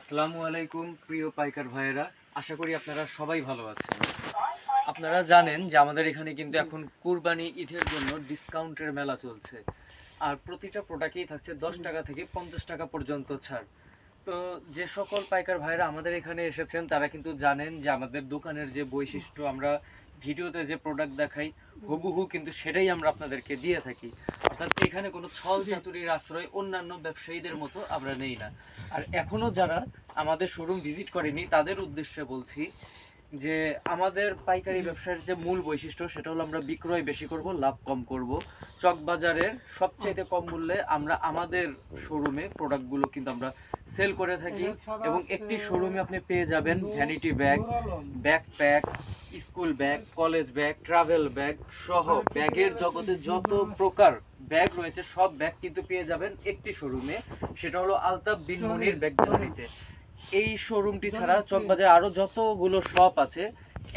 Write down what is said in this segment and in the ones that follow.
আসসালামু আলাইকুম, প্রিয় পাইকার ভাইয়েরা। আশা করি আপনারা সবাই ভালো আছেন। আপনারা জানেন যে আমাদের এখানে কিন্তু এখন কুরবানি ঈদের জন্য ডিসকাউন্টের মেলা চলছে। আর প্রতিটা প্রোডাক্টেই থাকছে দশ টাকা থেকে পঞ্চাশ টাকা পর্যন্ত ছাড়। তো যে সকল পাইকার ভাইয়েরা আমাদের এখানে এসেছেন, তারা কিন্তু জানেন যে আমাদের দোকানের যে বৈশিষ্ট্য, আমরা ভিডিওতে যে প্রোডাক্ট দেখাই হুবহু কিন্তু সেটাই আমরা আপনাদেরকে দিয়ে থাকি। অর্থাৎ এখানে কোনো ছল চাতুরির আশ্রয় অন্যান্য ব্যবসায়ীদের মতো আমরা নেই না। আর এখনও যারা আমাদের শোরুম ভিজিট করেনি তাদের উদ্দেশ্যে বলছি যে আমাদের পাইকারি ব্যবসার যে মূল বৈশিষ্ট্য সেটা হলো আমরা বিক্রয় বেশি করব লাভ কম করব। চক বাজারের সবচাইতে কম মূল্যে আমরা আমাদের শোরুমে প্রোডাক্টগুলো কিন্তু আমরা সেল করে থাকি। এবং একটি শোরুমে আপনি পেয়ে যাবেন vanity bag backpack school bag college bag travel bag সহ ব্যাগের জগতে যত প্রকার ব্যাগ রয়েছে সব ব্যাগ কিন্তু পেয়ে যাবেন একটি শোরুমে সেটা হলো আলতাফ বিন মনির ব্যাগ গ্যালারিতে এই শোরুমটি ছাড়া চকবাজারে আরও যতগুলো শপ আছে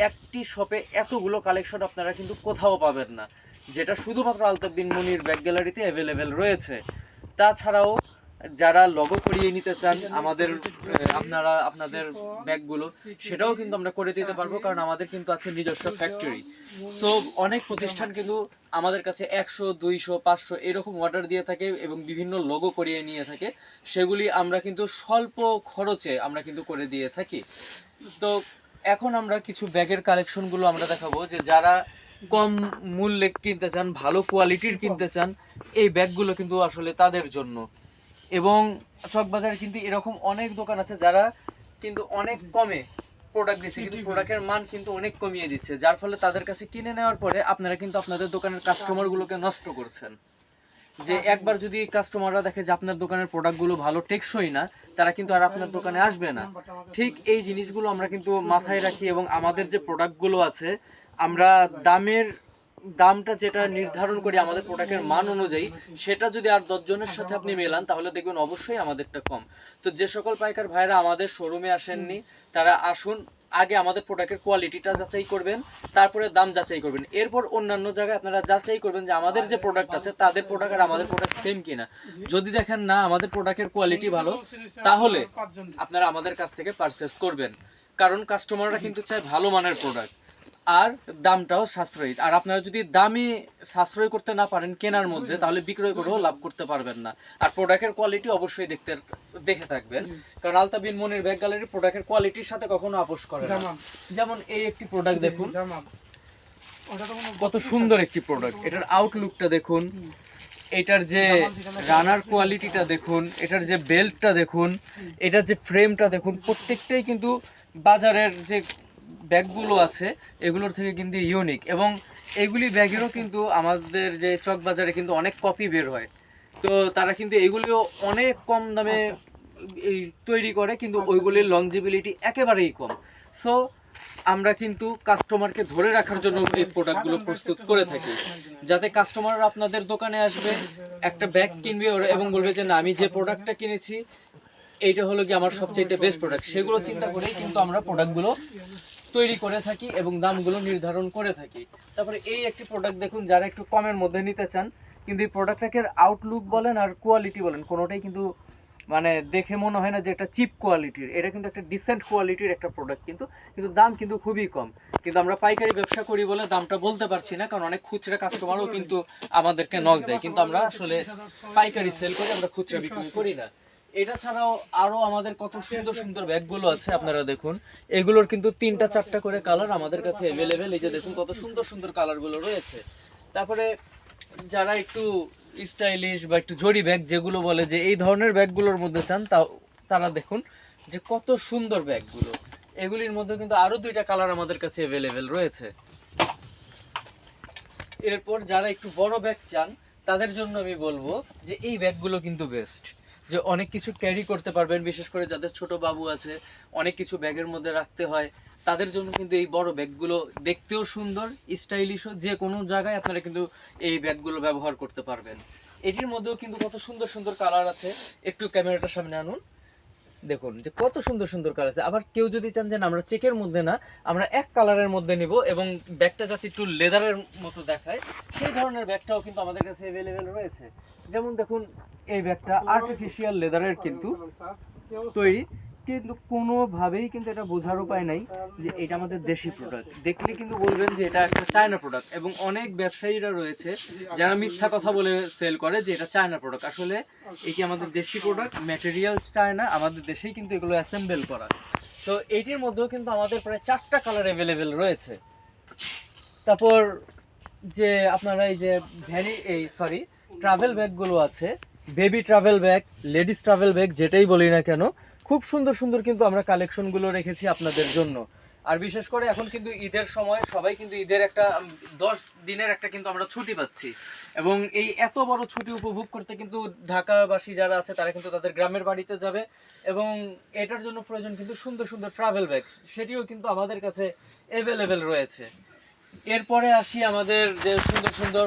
একটি শপে এতগুলো কালেকশন আপনারা কিন্তু কোথাও পাবেন না। যেটা শুধুমাত্র আলতাফ বিন মনির ব্যাগ গ্যালারিতে অ্যাভেলেবেল রয়েছে। তাছাড়াও যারা লগো করিয়ে নিতে চান, আমাদের আপনারা, আপনাদের ব্যাগগুলো, সেটাও কিন্তু আমরা করে দিতে পারব, কারণ আমাদের কিন্তু আছে নিজস্ব ফ্যাক্টরি সো অনেক প্রতিষ্ঠান কিন্তু আমাদের কাছে একশো, দুইশো, পাঁচশো এরকম অর্ডার দিয়ে থাকে এবং বিভিন্ন লগো করিয়ে নিয়ে থাকে। সেগুলি আমরা কিন্তু স্বল্প খরচে আমরা কিন্তু করে দিয়ে থাকি। তো, এখন আমরা কিছু ব্যাগের কালেকশনগুলো আমরা দেখাবো যে যারা কম মূল্যে কিনতে চান, ভালো কোয়ালিটির কিনতে চান, এই ব্যাগগুলো কিন্তু আসলে তাদের জন্য। এবং চকবাজারে কিন্তু এরকম অনেক দোকান আছে যারা কিন্তু অনেক কমে প্রোডাক্ট দিচ্ছে কিন্তু প্রোডাক্টের মান কিন্তু অনেক কমিয়ে দিচ্ছে যার ফলে তাদের কাছে কিনে নেওয়ার পরে আপনারা কিন্তু আপনাদের দোকানের কাস্টমারগুলোকে নষ্ট করছেন। যে একবার যদি কাস্টমাররা দেখে যে আপনার দোকানের প্রোডাক্টগুলো ভালো টেকসই না তারা কিন্তু আর আপনার দোকানে আসবে না। ঠিক এই জিনিসগুলো আমরা কিন্তু মাথায় রাখি এবং আমাদের যে প্রোডাক্টগুলো আছে আমরা দামের দামটা যেটা নির্ধারণ করি আমাদের প্রোডাক্টের মান অনুযায়ী, সেটা যদি আর দশজনের সাথে আপনি মেলান, তাহলে দেখবেন অবশ্যই আমাদেরটা কম। তো যে সকল পাইকার ভাইরা আমাদের শোরুমে আসেননি, তারা আসুন, আগে আমাদের প্রোডাক্টের কোয়ালিটিটা যাচাই করবেন, তারপরে দাম যাচাই করবেন। এরপর অন্যান্য জায়গায় আপনারা যাচাই করবেন যে আমাদের যে প্রোডাক্ট আছে, তাদের প্রোডাক্ট আর আমাদের প্রোডাক্ট সেম কিনা। যদি দেখেন না, আমাদের প্রোডাক্টের কোয়ালিটি ভালো, তাহলে আপনারা আমাদের কাছ থেকে পারচেস করবেন। কারণ কাস্টমাররা কিন্তু চায় ভালো মানের প্রোডাক্ট আর দামটাও সাশ্রয়ী। আর আপনারা যদি দামি সাশ্রয় করতে না পারেন কেনার মধ্যে তাহলে বিক্রয় করেও লাভ করতে পারবেন না। আর প্রোডাক্টের কোয়ালিটি অবশ্যই দেখতে দেখে থাকবেন। কারণ আলতা বিন মনির ব্যাগ গ্যালারির প্রোডাক্টের কোয়ালিটির সাথে কখনো আপোষ করে না। যেমন এই একটি প্রোডাক্ট দেখুন। কত সুন্দর একটি প্রোডাক্ট এটার আউটলুকটা দেখুন। এটার যে রানার কোয়ালিটিটা দেখুন। এটার যে বেল্টটা দেখুন। এটার যে ফ্রেমটা দেখুন প্রত্যেকটাই কিন্তু বাজারের যে ব্যাগগুলো আছে, এগুলোর থেকে কিন্তু ইউনিক এবং এগুলি ব্যাগেরও কিন্তু আমাদের যে চক বাজারে কিন্তু অনেক কপি বের হয়। তো তারা কিন্তু এগুলিও অনেক কম দামে এই তৈরি করে, কিন্তু ওইগুলির লংজিবিলিটি একেবারেই কম। সো আমরা কিন্তু কাস্টমারকে ধরে রাখার জন্য এই প্রোডাক্টগুলো প্রস্তুত করে থাকি। যাতে কাস্টমার আপনাদের দোকানে আসবে, একটা ব্যাগ কিনবে এবং বলবে যে, না, আমি যে প্রোডাক্টটা কিনেছি, এইটা হলো কি আমার সবচেয়ে বেস্ট প্রোডাক্ট সেগুলো চিন্তা করেই কিন্তু আমরা প্রোডাক্টগুলো তৈরি করে থাকি এবং দামগুলো নির্ধারণ করে থাকি। তারপরে এই একটি প্রোডাক্ট দেখুন, যারা একটু কমের মধ্যে নিতে চান, কিন্তু এই প্রোডাক্টটাকে আউটলুক বলেন আর কোয়ালিটি বলেন, কোনোটাই কিন্তু মানে দেখে মনে হয় না যে একটা চিপ কোয়ালিটির এটা কিন্তু একটা ডিসেন্ট কোয়ালিটির একটা প্রোডাক্ট কিন্তু কিন্তু দাম কিন্তু খুবই কম। কিন্তু আমরা পাইকারি ব্যবসা করি বলে দামটা বলতে পারছি না, কারণ অনেক খুচরা কাস্টমারও কিন্তু আমাদেরকে নক দেয়। কিন্তু আমরা আসলে পাইকারি সেল করে, আমরা খুচরা বিক্রি করি না। এটা ছাড়াও আরও আমাদের কত সুন্দর সুন্দর ব্যাগগুলো আছে, আপনারা দেখুন। এগুলোর কিন্তু তিনটা, চারটা করে কালার আমাদের কাছে অ্যাভেলেবেল এই যে দেখুন কত সুন্দর সুন্দর কালারগুলো রয়েছে। তারপরে যারা একটু স্টাইলিশ বা একটু জরি ব্যাগ যেগুলো বলে যে এই ধরনের ব্যাগগুলোর মধ্যে চান তা তারা দেখুন যে কত সুন্দর ব্যাগগুলো। এগুলির মধ্যে কিন্তু আরও দুইটা কালার আমাদের কাছে অ্যাভেলেবেল রয়েছে। এরপর যারা একটু বড় ব্যাগ চান, তাদের জন্য আমি বলব যে এই ব্যাগগুলো কিন্তু বেস্ট যে অনেক কিছু ক্যারি করতে পারবেন, বিশেষ করে যাদের ছোট বাবু আছে, অনেক কিছু ব্যাগের মধ্যে রাখতে হয়। তাদের জন্য কিন্তু এই বড় ব্যাগগুলো দেখতেও সুন্দর স্টাইলিশও যে কোনো জায়গায় আপনারা কিন্তু এই ব্যাগগুলো ব্যবহার করতে পারবেন। এটির মধ্যেও কিন্তু কত সুন্দর সুন্দর কালার আছে। একটু ক্যামেরাটার সামনে আনুন। দেখুন যে কত সুন্দর সুন্দর কালার আছে। আবার কেউ যদি চান যে আমরা চেকের মধ্যে না আমরা এক কালারের মধ্যে নিব এবং ব্যাগটা যাতে একটু লেদারের মতো দেখায় সেই ধরনের ব্যাগটাও কিন্তু আমাদের কাছে অ্যাভেলেবেল রয়েছে। যেমন দেখুন এই ব্যাগটা আর্টিফিশিয়াল লেদারের কিন্তু তৈরি। কিন্তু কোনোভাবেই কিন্তু এটা বোঝার উপায় নাই যে এটা আমাদের দেশি প্রোডাক্ট দেখলে কিন্তু বলবেন যে এটা একটা চায়না প্রোডাক্ট এবং অনেক ব্যবসায়ীরা রয়েছে যারা মিথ্যা কথা বলে সেল করে যে এটা চায়না প্রোডাক্ট আসলে এটি আমাদের দেশি প্রোডাক্ট ম্যাটেরিয়াল চায়না আমাদের দেশেই কিন্তু এগুলো অ্যাসেম্বল করা। তো এইটির মধ্যেও কিন্তু আমাদের প্রায় চারটা কালার অ্যাভেলেবেল রয়েছে। তারপর যে আপনারা এই যে ভ্যানি, এই সরি ট্রাভেল ব্যাগগুলো আছে। Baby travel bag ladies travel bag যেটাই বলি না কেন খুব সুন্দর সুন্দর কিন্তু আমরা কালেকশনগুলো রেখেছি আপনাদের জন্য। আর বিশেষ করে এখন কিন্তু ঈদের সময় সবাই কিন্তু ঈদের একটা দশ দিনের একটা কিন্তু আমরা ছুটি পাচ্ছি। এবং এই এত বড় ছুটি উপভোগ করতে কিন্তু ঢাকাবাসী যারা আছে, তারা কিন্তু তাদের গ্রামের বাড়িতে যাবে। এবং এটার জন্য প্রয়োজন কিন্তু সুন্দর সুন্দর ট্রাভেল ব্যাগ সেটিও কিন্তু আমাদের কাছে অ্যাভেলেবেল রয়েছে। এরপরে আসি আমাদের যে সুন্দর সুন্দর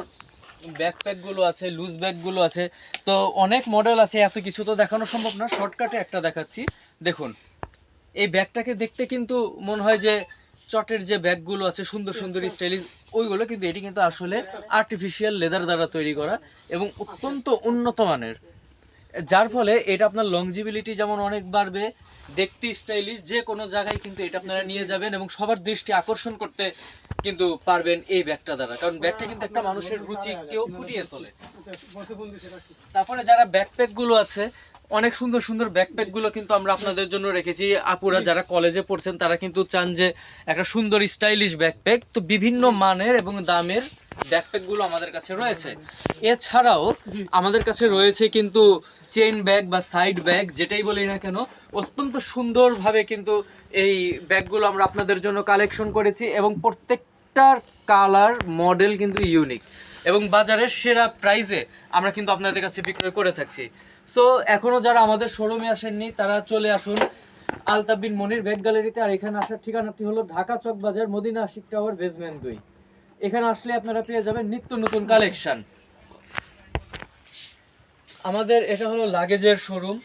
ব্যাকপ্যাকগুলো আছে লুজ ব্যাগগুলো আছে। তো অনেক মডেল আছে, এত কিছু তো দেখানো সম্ভব না। শর্টকাটে একটা দেখাচ্ছি। দেখুন, এই ব্যাগটাকে দেখতে কিন্তু মনে হয় যে চটের যে ব্যাগগুলো আছে, সুন্দর সুন্দর স্টাইলিশ ওইগুলো কিন্তু এটি কিন্তু আসলে আর্টিফিশিয়াল লেদার দ্বারা তৈরি করা এবং অত্যন্ত উন্নত মানের। যার ফলে এটা আপনার লংজিবিলিটি যেমন অনেক বাড়বে দেখতে স্টাইলিশ, যে কোনো জায়গায় কিন্তু এটা আপনারা নিয়ে যাবেন এবং সবার দৃষ্টি আকর্ষণ করতে কিন্তু পারবেন এই ব্যাগটা দ্বারা। কারণ ব্যাগটা কিন্তু একটা মানুষের রুচি কেউ ফুটিয়ে তোলে। তারপরে যারা ব্যাকপ্যাকগুলো আছে, অনেক সুন্দর সুন্দর ব্যাকপ্যাকগুলো কিন্তু আমরা আপনাদের জন্য রেখেছি। আপুরা যারা কলেজে পড়ছেন, তারা কিন্তু চান যে একটা সুন্দর স্টাইলিশ ব্যাকপ্যাক। তো বিভিন্ন মানের এবং দামের ব্যাকপ্যাকগুলো আমাদের কাছে রয়েছে। এছাড়াও আমাদের কাছে রয়েছে কিন্তু চেইন ব্যাগ বা সাইড ব্যাগ যেটাই বলি না কেন, অত্যন্ত সুন্দরভাবে কিন্তু এই ব্যাগগুলো আমরা আপনাদের জন্য কালেকশন করেছি এবং প্রত্যেকটার কালার মডেল কিন্তু ইউনিক এবং বাজারের সেরা প্রাইসে আমরা কিন্তু আপনাদের কাছে বিক্রয় করে থাকছি। সো এখনও যারা আমাদের শোরুমে আসেননি, তারা চলে আসুন আলতাবিন মনির ব্যাগ গ্যালারিতে আর এখানে আসার ঠিকানাটি হলো ঢাকা চক বাজার মদিনা আশিক টাওয়ার বেসমেন্ট দুই। এখানে আসলে আপনারা পেয়ে যাবেন নিত্য নতুন কালেকশন আমাদের এটা হলো লাগেজের শোরুম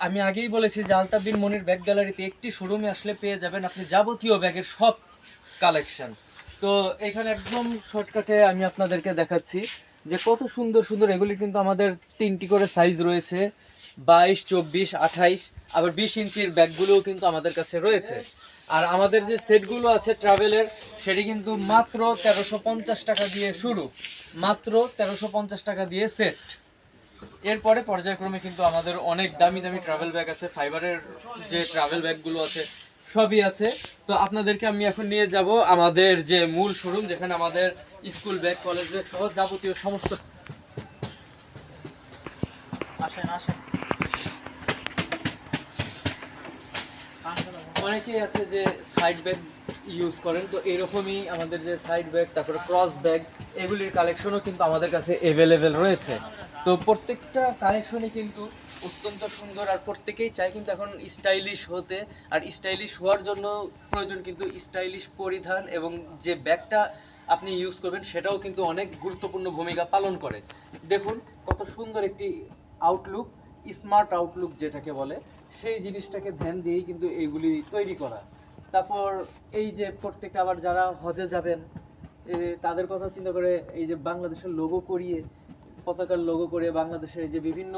আমি আগেই বলেছি যে আলতাবিন মনির ব্যাগ গ্যালারিতে একটি শোরুমে আসলে পেয়ে যাবেন আপনি যাবতীয় ব্যাগের সব কালেকশন তো এখানে একদম শর্টকাটে আমি আপনাদেরকে দেখাচ্ছি যে কত সুন্দর সুন্দর, এগুলি কিন্তু আমাদের তিনটি করে সাইজ রয়েছে। বাইশ, চব্বিশ, আঠাইশ, আবার বিশ ইঞ্চির ব্যাগগুলোও কিন্তু আমাদের কাছে রয়েছে। আর আমাদের যে সেটগুলো আছে ট্রাভেলের, সেটি কিন্তু মাত্র তেরোশো পঞ্চাশ টাকা দিয়ে শুরু। মাত্র তেরোশো পঞ্চাশ টাকা দিয়ে সেট। এরপরে পর্যায়ক্রমে কিন্তু আমাদের অনেক দামি দামি ট্রাভেল ব্যাগ আছে ফাইবারের যে ট্রাভেল ব্যাগগুলো আছে, সবই আছে। তো আপনাদেরকে আমি এখন নিয়ে যাব আমাদের যে মূল শোরুম, যেখানে আমাদের স্কুল ব্যাগ কলেজ ব্যাগ সহ যাবতীয় সমস্ত আসেন আসেন। অনেকেই আছে যে সাইড ব্যাগ ইউজ করেন, তো এরকমই আমাদের যে সাইড ব্যাগ তারপরে ক্রস ব্যাগ এগুলির কালেকশনও কিন্তু আমাদের কাছে অ্যাভেলেবেল রয়েছে। তো প্রত্যেকটা কালেকশনই কিন্তু অত্যন্ত সুন্দর, আর প্রত্যেকেই চায় কিন্তু এখন স্টাইলিশ হতে, আর স্টাইলিশ হওয়ার জন্য প্রয়োজন কিন্তু স্টাইলিশ পরিধান এবং যে ব্যাগটা আপনি ইউজ করবেন, সেটাও কিন্তু অনেক গুরুত্বপূর্ণ ভূমিকা পালন করে। দেখুন, কত সুন্দর একটি আউটলুক স্মার্ট আউটলুক যেটাকে বলে, সেই জিনিসটাকে ধ্যান দিয়েই কিন্তু এইগুলি তৈরি করা। তারপর এই যে প্রত্যেকটা আবার যারা হজে যাবেন তাদের কথা চিন্তা করে এই যে বাংলাদেশের লোগো করিয়ে, পতাকার লোগো করে বাংলাদেশের এই যে বিভিন্ন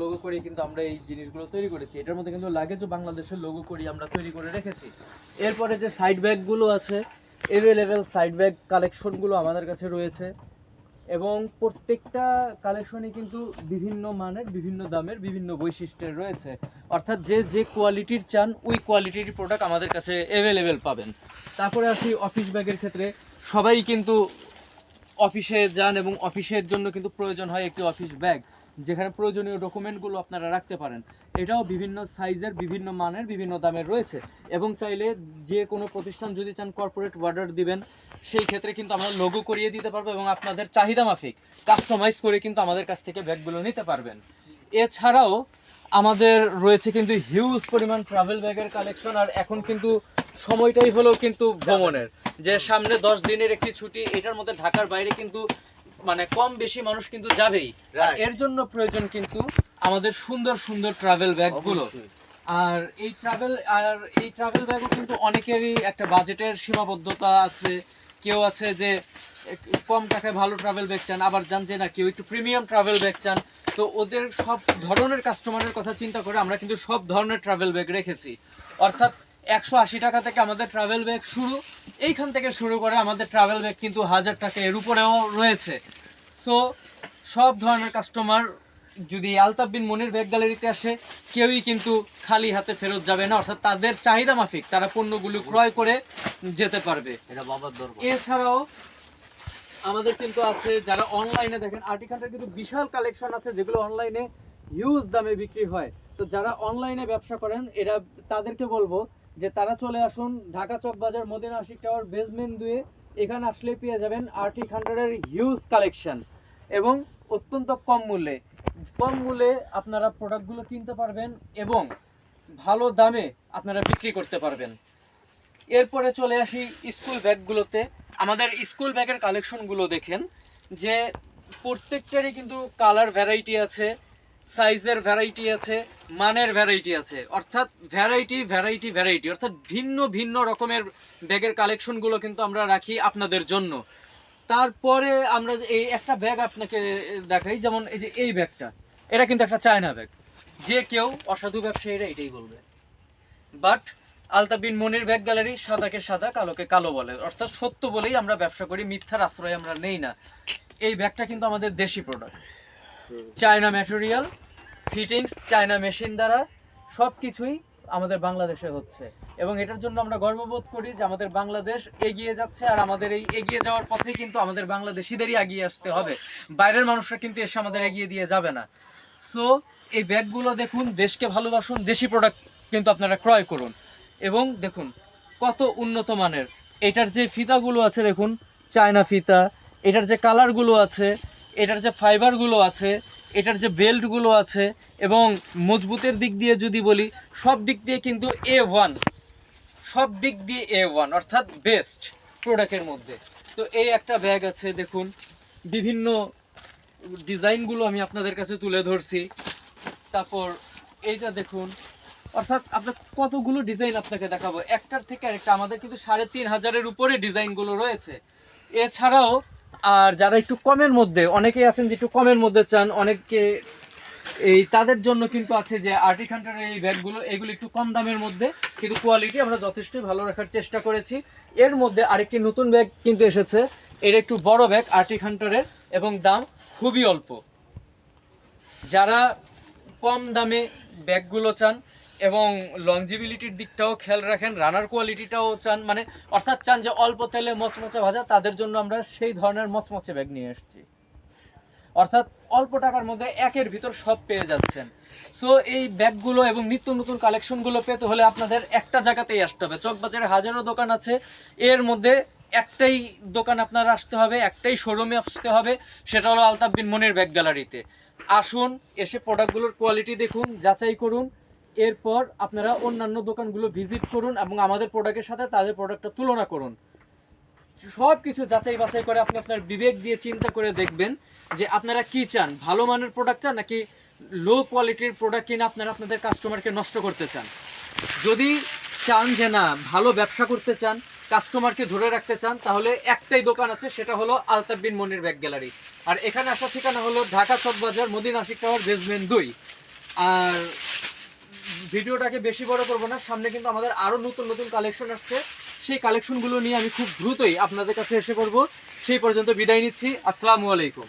লোগো করে কিন্তু আমরা এই জিনিসগুলো তৈরি করেছি। এটার মধ্যে কিন্তু লাগেজও বাংলাদেশের লোগো করি আমরা তৈরি করে রেখেছি। এরপরে যে সাইড ব্যাগগুলো আছে এভেলেবেল সাইড ব্যাগ কালেকশনগুলো আমাদের কাছে রয়েছে। এবং প্রত্যেকটা কালেকশনে কিন্তু বিভিন্ন মানের, বিভিন্ন দামের, বিভিন্ন বৈশিষ্ট্যের রয়েছে। অর্থাৎ যে যে কোয়ালিটির চান, ওই কোয়ালিটির প্রোডাক্ট আমাদের কাছে অ্যাভেলেবেল পাবেন। তারপরে আসি অফিস ব্যাগের ক্ষেত্রে। সবাই কিন্তু অফিসে যান এবং অফিসের জন্য কিন্তু প্রয়োজন হয় একটি অফিস ব্যাগ যেখানে প্রয়োজনীয় ডকুমেন্টগুলো আপনারা রাখতে পারেন। এটাও বিভিন্ন সাইজের, বিভিন্ন মানের, বিভিন্ন দামের রয়েছে। এবং চাইলে যে কোনো প্রতিষ্ঠান যদি চান কর্পোরেট অর্ডার দিবেন, সেই ক্ষেত্রে কিন্তু আমরা লোগো করিয়ে দিতে পারব এবং আপনাদের চাহিদা মাফিক কাস্টমাইজ করে কিন্তু আমাদের কাছ থেকে ব্যাগগুলো নিতে পারবেন। এছাড়াও আমাদের রয়েছে কিন্তু হিউজ পরিমাণ ট্রাভেল ব্যাগের কালেকশন আর এখন কিন্তু সময়টাই হলো কিন্তু ভ্রমণের। যে সামনে দশ দিনের একটি ছুটি, এটার মধ্যে ঢাকার বাইরে কিন্তু মানে কম বেশি মানুষ কিন্তু যাবেই। আর এর জন্য প্রয়োজন কিন্তু আমাদের সুন্দর সুন্দর ট্রাভেল ব্যাগগুলো আর এই ট্রাভেল আর এই ট্রাভেল ব্যাগও কিন্তু অনেকেরই একটা বাজেটের সীমাবদ্ধতা আছে। কেউ আছে যে কম টাকায় ভালো ট্রাভেল ব্যাগ চান আবার জান যে না কেউ একটু প্রিমিয়াম ট্রাভেল ব্যাগ চান। তো ওদের সব ধরনের কাস্টমারের কথা চিন্তা করে আমরা কিন্তু সব ধরনের ট্রাভেল ব্যাগ রেখেছি। অর্থাৎ একশো আশি টাকা থেকে আমাদের ট্রাভেল ব্যাগ শুরু। এইখান থেকে শুরু করে আমাদের ট্রাভেল ব্যাগ কিন্তু হাজার টাকা এর উপরেও রয়েছে। সো সব ধরনের কাস্টমার যদি আলতাফ বিন মনির ব্যাগ গ্যালারিতে আসে কেউই কিন্তু খালি হাতে ফেরত যাবে না। অর্থাৎ তাদের চাহিদা মাফিক তারা পণ্যগুলো ক্রয় করে যেতে পারবে। এটা বাবার দরবার। এছাড়াও আমাদের কিন্তু আছে যারা অনলাইনে দেখেন আর্টিকালটার কিন্তু বিশাল কালেকশন আছে যেগুলো অনলাইনে হিউজ দামে বিক্রি হয়। তো যারা অনলাইনে ব্যবসা করেন এরা তাদেরকে বলব যে তারা চলে আসুন ঢাকা চক বাজার মদিনা আশিক টাওয়ার বেসমেন্ট দুয়ে। এখানে আসলে পেয়ে যাবেন আর্টিক হান্ড্রেডের হিউজ কালেকশন এবং অত্যন্ত কম মূল্যে। কম মূল্যে আপনারা প্রোডাক্টগুলো কিনতে পারবেন এবং ভালো দামে আপনারা বিক্রি করতে পারবেন। এরপরে চলে আসি স্কুল ব্যাগগুলোতে আমাদের স্কুল ব্যাগের কালেকশনগুলো দেখেন, যে প্রত্যেকটারই কিন্তু কালার ভ্যারাইটি আছে। সাইজের ভ্যারাইটি আছে, মানের ভ্যারাইটি আছে। অর্থাৎ ভ্যারাইটি ভ্যারাইটি ভ্যারাইটি অর্থাৎ ভিন্ন ভিন্ন রকমের ব্যাগের কালেকশনগুলো কিন্তু আমরা রাখি আপনাদের জন্য। তারপরে আমরা এই একটা ব্যাগ আপনাকে দেখাই, যেমন এই যে এই ব্যাগটা। এটা কিন্তু একটা চায়না ব্যাগ যে কেউ অসাধু ব্যবসায়ীরা এটাই বলবে। But Altabin Monir bag gallery সাদাকে সাদা, কালোকে কালো বলে। অর্থাৎ সত্য বলেই আমরা ব্যবসা করি, মিথ্যার আশ্রয় আমরা নেই না। এই ব্যাগটা কিন্তু আমাদের দেশি product China material fittings China machine দ্বারা সব কিছুই আমাদের বাংলাদেশে হচ্ছে। এবং এটার জন্য আমরা গর্ববোধ করি যে আমাদের বাংলাদেশ এগিয়ে যাচ্ছে আর আমাদের এই এগিয়ে যাওয়ার পথে কিন্তু আমাদের বাংলাদেশিদেরই এগিয়ে আসতে হবে। বাইরের মানুষরা কিন্তু এসে আমাদের এগিয়ে দিয়ে যাবে না। সো এই ব্যাগগুলো দেখুন, দেশকে ভালোবাসুন, দেশি প্রোডাক্ট কিন্তু আপনারা ক্রয় করুন। এবং দেখুন, কত উন্নত মানের। এটার যে ফিতাগুলো আছে দেখুন, চায়না ফিতা, এটার যে কালারগুলো আছে এটার যে ফাইবারগুলো আছে, এটার যে বেল্টগুলো আছে এবং মজবুতের দিক দিয়ে যদি বলি, সব দিক দিয়ে কিন্তু এ ওয়ান সব দিক দিয়ে এ ওয়ান অর্থাৎ বেস্ট প্রোডাক্টের মধ্যে। তো এই একটা ব্যাগ আছে, দেখুন, বিভিন্ন ডিজাইনগুলো আমি আপনাদের কাছে তুলে ধরছি। তারপর এইটা দেখুন, অর্থাৎ আপনার কতগুলো ডিজাইন আপনাকে দেখাবো। একটার থেকে আরেকটা, আমাদের কিন্তু সাড়ে তিন হাজারের উপরে ডিজাইনগুলো রয়েছে। এছাড়াও আর যারা একটু কমের মধ্যে, অনেকেই আছেন যে একটু কমের মধ্যে চান, অনেকে এই তাদের জন্য কিন্তু আছে যে আর্টিক হান্টারের এই ব্যাগগুলো, এগুলো একটু কম দামের মধ্যে, কিন্তু কোয়ালিটি আমরা যথেষ্টই ভালো রাখার চেষ্টা করেছি। এর মধ্যে আরেকটি নতুন ব্যাগ কিন্তু এসেছে এর একটু বড় ব্যাগ আর্টিক হান্টারের এবং দাম খুবই অল্প। যারা কম দামে ব্যাগগুলো চান এবং লংজিবিলিটির দিকটাও খেয়াল রাখেন রানার কোয়ালিটিটাও চান মানে অর্থাৎ চান যে অল্প তেলে মচমচে ভাজা, তাদের জন্য আমরা সেই ধরনের মচমচে ব্যাগ নিয়ে এসেছি। অর্থাৎ অল্প টাকার মধ্যে একের ভিতর সব পেয়ে যাচ্ছেন। সো এই ব্যাগগুলো এবং নিত্য নতুন কালেকশনগুলো পেতে হলে আপনাদের একটা জায়গাতেই আসতে হবে। চকবাজারে হাজারো দোকান আছে। এর মধ্যে একটাই দোকান আপনার আসতে হবে, একটাই শোরুমে আসতে হবে, সেটা হলো আলতাফ বিন মনির ব্যাগ গ্যালারিতে। আসুন, এসে প্রোডাক্টগুলোর কোয়ালিটি দেখুন, যাচাই করুন এরপর আপনারা অন্যান্য দোকানগুলো ভিজিট করুন এবং আমাদের প্রোডাক্টের সাথে তাদের প্রোডাক্টটা তুলনা করুন। সব কিছু যাচাই বাছাই করে আপনি আপনার বিবেক দিয়ে চিন্তা করে দেখবেন যে আপনারা কি চান, ভালো মানের প্রোডাক্ট চান নাকি লো কোয়ালিটির প্রোডাক্ট কিনে আপনারা আপনাদের কাস্টমারকে নষ্ট করতে চান? যদি চান যে না, ভালো ব্যবসা করতে চান কাস্টমারকে ধরে রাখতে চান, তাহলে একটাই দোকান আছে, সেটা হলো আলতাফ বিন মনির ব্যাগ গ্যালারি। আর এখানে আসার ঠিকানা হলো ঢাকা চকবাজার মদিনা আশিক টাওয়ার বেসমেন্ট দুই। আর ভিডিওটাকে বেশি বড় করব না, সামনে কিন্তু আমাদের আরও নতুন নতুন কালেকশন আসছে। সেই কালেকশনগুলো নিয়ে আমি খুব দ্রুতই আপনাদের কাছে এসে পড়ব। সেই পর্যন্ত বিদায় নিচ্ছি। আসসালামু আলাইকুম।